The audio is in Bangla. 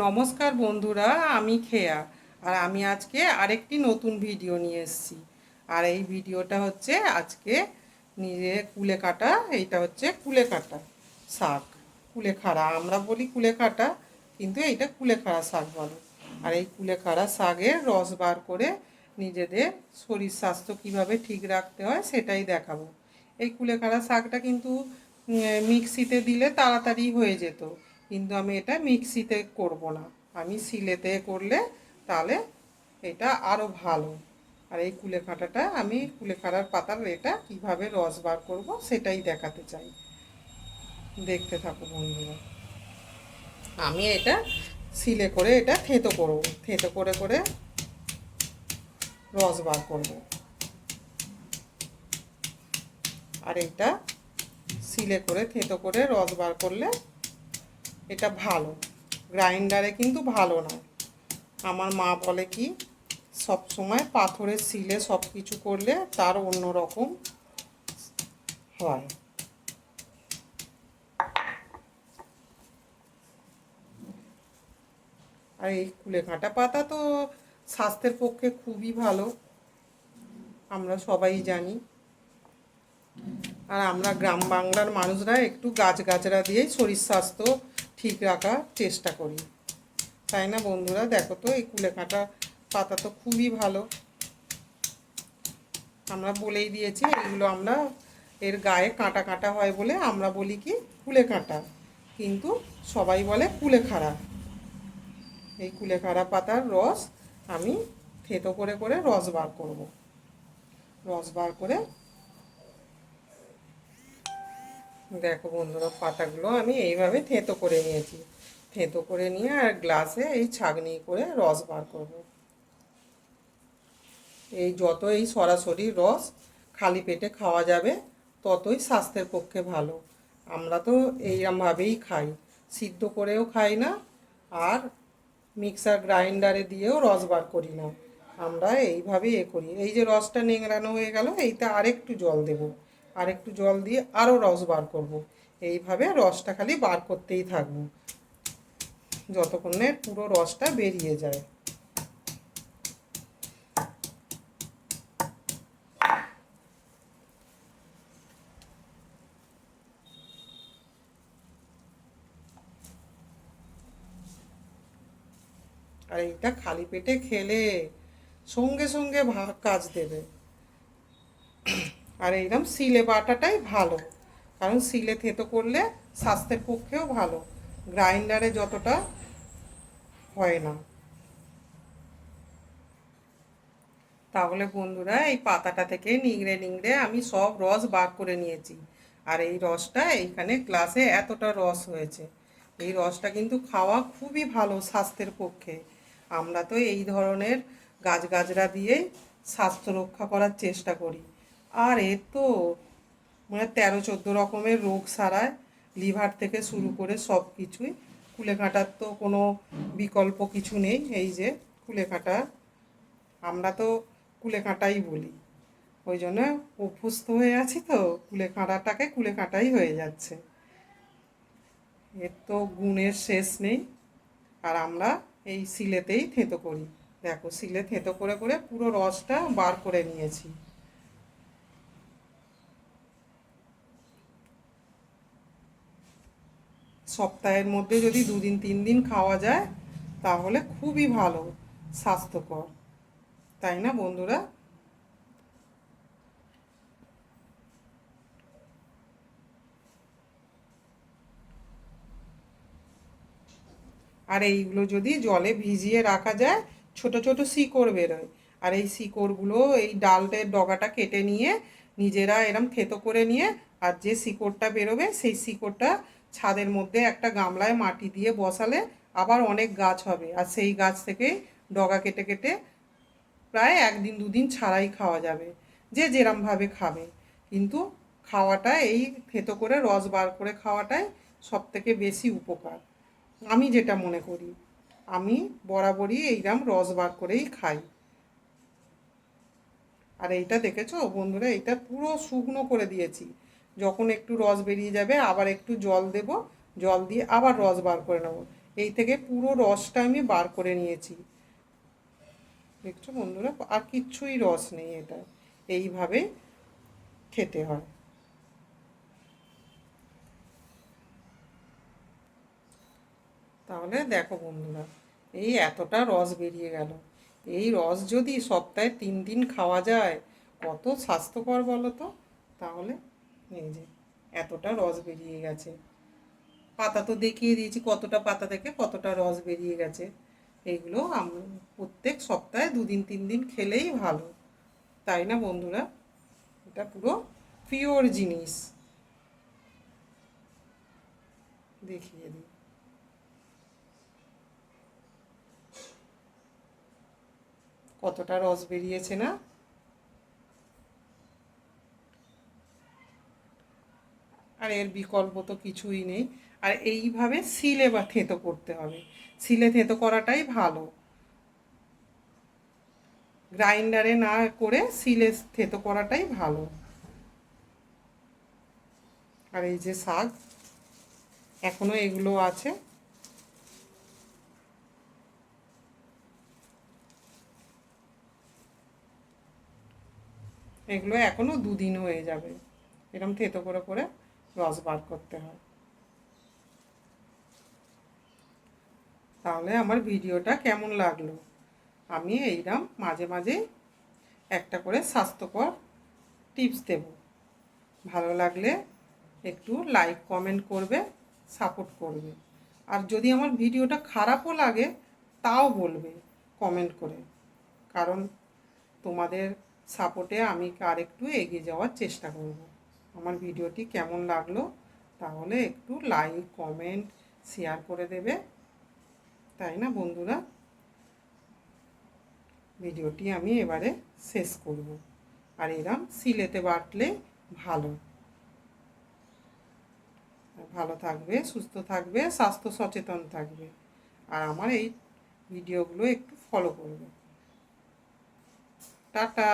নমস্কার বন্ধুরা, আমি খেয়া। আর আমি আজকে আরেকটি নতুন ভিডিও নিয়ে এসেছি। আর এই ভিডিওটা হচ্ছে আজকে নিজে কুলে কাটা, এইটা হচ্ছে কুলে কাটা শাক। কুলেখাড়া আমরা বলি কুলেখাটা কিন্তু এইটা কুলেখাড়া শাক বলে। আর এই কুলেখাড়া শাকের রস বার করে নিজেদের শরীর স্বাস্থ্য কীভাবে ঠিক রাখতে হয় সেটাই দেখাবো। এই কুলেখাড়া শাকটা কিন্তু মিক্সিতে দিলে তাড়াতাড়ি হয়ে যেত। কিন্তু আমি এটা মিক্সিতে করব না। আমি শিলেতে করলে তাহলে এটা আরও ভালো। আর এই কুলেখাটাটা আমি কুলেখাড়ার পাতার এটা কীভাবে রস বার করব সেটাই দেখাতে চাই। দেখতে থাকো বন্ধুরা। আমি এটা শিলে করে এটা থেঁতো করব। থেঁতো করে করে রস বার করব। আর এটা শিলে করে, থেঁতো করে রস বার করলে এটা ভালো। গ্রাইন্ডারে কিন্তু ভালো না আমার মা বলে কি সব সময় পাথরের শিলে সব কিছু করলে তার অন্য রকম হয়। আর এই কুলেখাঁটা পাতা তো স্বাস্থ্যের পক্ষে খুবই ভালো। আমরা সবাই জানি। আর আমরা গ্রাম বাংলার মানুষরা একটু গাছ গাছগাছরা দিয়েই শরীর স্বাস্থ্য ঠিক রাখার চেষ্টা করি। তাই না বন্ধুরা? দেখো তো, এই কুলেখাঁটা পাতা তো খুবই ভালো। আমরা বলেই দিয়েছি, এগুলো আমরা, এর গায়ে কাঁটা কাঁটা হয় বলে আমরা বলি কি, কুলে কাঁটা। কিন্তু সবাই বলে কুলেখাড়া এই কুলেখাড়া পাতার রস আমি থেতো করে করে রস বার করব। রস বার করে দেখো বন্ধুরা, পাতাগুলো আমি এইভাবে থেঁতো করে নিয়েছি। থেঁতো করে নিয়ে আর গ্লাসে এই ছাগনি করে রস বার করব। এই যত এই সরাসরি রস খালি পেটে খাওয়া যাবে, ততই স্বাস্থ্যের পক্ষে ভালো। আমরা তো এইরমভাবেই খাই। সিদ্ধ করেও খাই না আর মিক্সার গ্রাইন্ডারে দিয়েও রস বার করি না। আমরা এইভাবেই এ করি। এই যে রসটা নেংড়ানো হয়ে গেল এইটা আরেকটু জল দেব। আরেকটু জল দিয়ে আরও রস বার করব। এইভাবে রসটা খালি বার করতেই থাকব। যতক্ষণে পুরো রসটা বেরিয়ে যায়। আর এইটা খালি পেটে খেলে সঙ্গে সঙ্গে ভা- কাজ দেবে। আর এইরকম সিলে বাটাটাই ভালো। কারণ সিলে থেতো করলে স্বাস্থ্যের পক্ষেও ভালো। গ্রাইন্ডারে যতটা হয় না। তাহলে বন্ধুরা, এই পাতাটা থেকে নিংড়ে নিংড়ে আমি সব রস বার করে নিয়েছি। আর এই রসটা এইখানে গ্লাসে এতটা রস হয়েছে। এই রসটা কিন্তু খাওয়া খুবই ভালো স্বাস্থ্যের পক্ষে। আমরা তো এই ধরনের গাছগাছরা দিয়েই স্বাস্থ্য রক্ষা করার চেষ্টা করি। আর এর তো মানে তেরো চোদ্দ রকমের রোগ সারায় লিভার থেকে শুরু করে সব কিছুই। কুলেখাঁটার তো কোনো বিকল্প কিছু নেই এই যে কুলেখাঁটা আমরা তো কুলেখাঁটাই বলি। ওই জন্য অভ্যস্ত হয়ে আছি তো কুলেখাঁটাটাকে কুলেখাঁটাই হয়ে যাচ্ছে। এর তো গুণের শেষ নেই। আর আমরা এই শিলেতেই থেঁতো করি। দেখো শিলে থেঁতো করে করে পুরো রসটা বার করে নিয়েছি। সপ্তাহের মধ্যে যদি দুদিন তিন দিন খাওয়া যায়, তাহলে খুবই ভালো, স্বাস্থ্যকর। তাই না বন্ধুরা? আর এইগুলো যদি জলে ভিজিয়ে রাখা যায়, ছোট ছোট শিকড় বেরোয়। আর এই শিকড়গুলো, এই ডালের ডগাটা কেটে নিয়ে নিজেরা এরম থেতো করে নিয়ে, আর যে শিকড়টা বেরোবে, সেই শিকড়টা ছাদের মধ্যে একটা গামলায় মাটি দিয়ে বসালে আবার অনেক গাছ হবে। আর সেই গাছ থেকে ডগা কেটে কেটে প্রায় একদিন, দুদিন ছাড়াই খাওয়া যাবে। যে যেরমভাবে খাবে। কিন্তু খাওয়াটা, এই থেতো করে রস বার করে খাওয়াটাই সব থেকে বেশি উপকার। আমি যেটা মনে করি, আমি বরাবরই এইরকম রস বার করেই খাই। আর এইটা দেখেছ বন্ধুরা? এইটা পুরো শুকনো করে দিয়েছি। যখন একটু রস বেরিয়ে যাবে, আবার একটু জল দেব, জল দিয়ে আবার রস বার করে নেব। এই থেকে পুরো রসটা আমি বার করে নিয়েছি। দেখছ বন্ধুরা, আর কিচ্ছুই রস নেই এটা। এইভাবে খেতে হয়। তাহলে দেখো বন্ধুরা, এই এতটা রস বেরিয়ে গেল। এই রস যদি সপ্তাহে তিন দিন খাওয়া যায়, কত স্বাস্থ্যকর বলো তো? তাহলে এই যে, এতটা রস বেরিয়ে গেছে। পাতা তো দেখিয়ে দিয়েছি, কতটা পাতা থেকে কতটা রস বেরিয়ে গেছে। এইগুলো আমরা প্রত্যেক সপ্তাহে দুদিন তিন দিন খেলেই ভালো। তাই না বন্ধুরা? এটা পুরো পিওর জিনিস। দেখিয়ে দিই। কতটা রস বেরিয়েছে না? এর বিকল্প তো কিছুই নেই। আর এইভাবে সিলে বা থেঁতো করতে হবে। সিলে থেঁতো করাটাই ভালো। গ্রাইন্ডারে না করে সিলে থেঁতো করাটাই ভালো। আর এই যে শাক, এখনও এগুলো আছে। এগুলো এখনও দুদিন হয়ে যাবে। এরকম থেতো করে করে রস বার করতে হয়। তাহলে আমার ভিডিওটা কেমন লাগল? আমি এইরকম মাঝে মাঝে একটা করে স্বাস্থ্যকর টিপস দেব। ভালো লাগলে একটু লাইক, কমেন্ট করবে, সাপোর্ট করবে। আর যদি আমার ভিডিওটা খারাপও লাগে, তাও বলবে, কমেন্ট করে। কারণ তোমাদের সাপোর্টে আমি আর একটু এগিয়ে যাওয়ার চেষ্টা করব। আমার ভিডিওটি কেমন লাগল, তাহলে একটু লাইক কমেন্ট শেয়ার করে দেবে। তাই না বন্ধুরা? ভিডিওটি আমি এবারে শেষ করব। আর এরম সিলেতে বাটলে ভালো। ভালো থাকবে, সুস্থ থাকবে, স্বাস্থ্য সচেতন থাকবে। আর আমার এই ভিডিওগুলো একটু ফলো করবে। টাটা!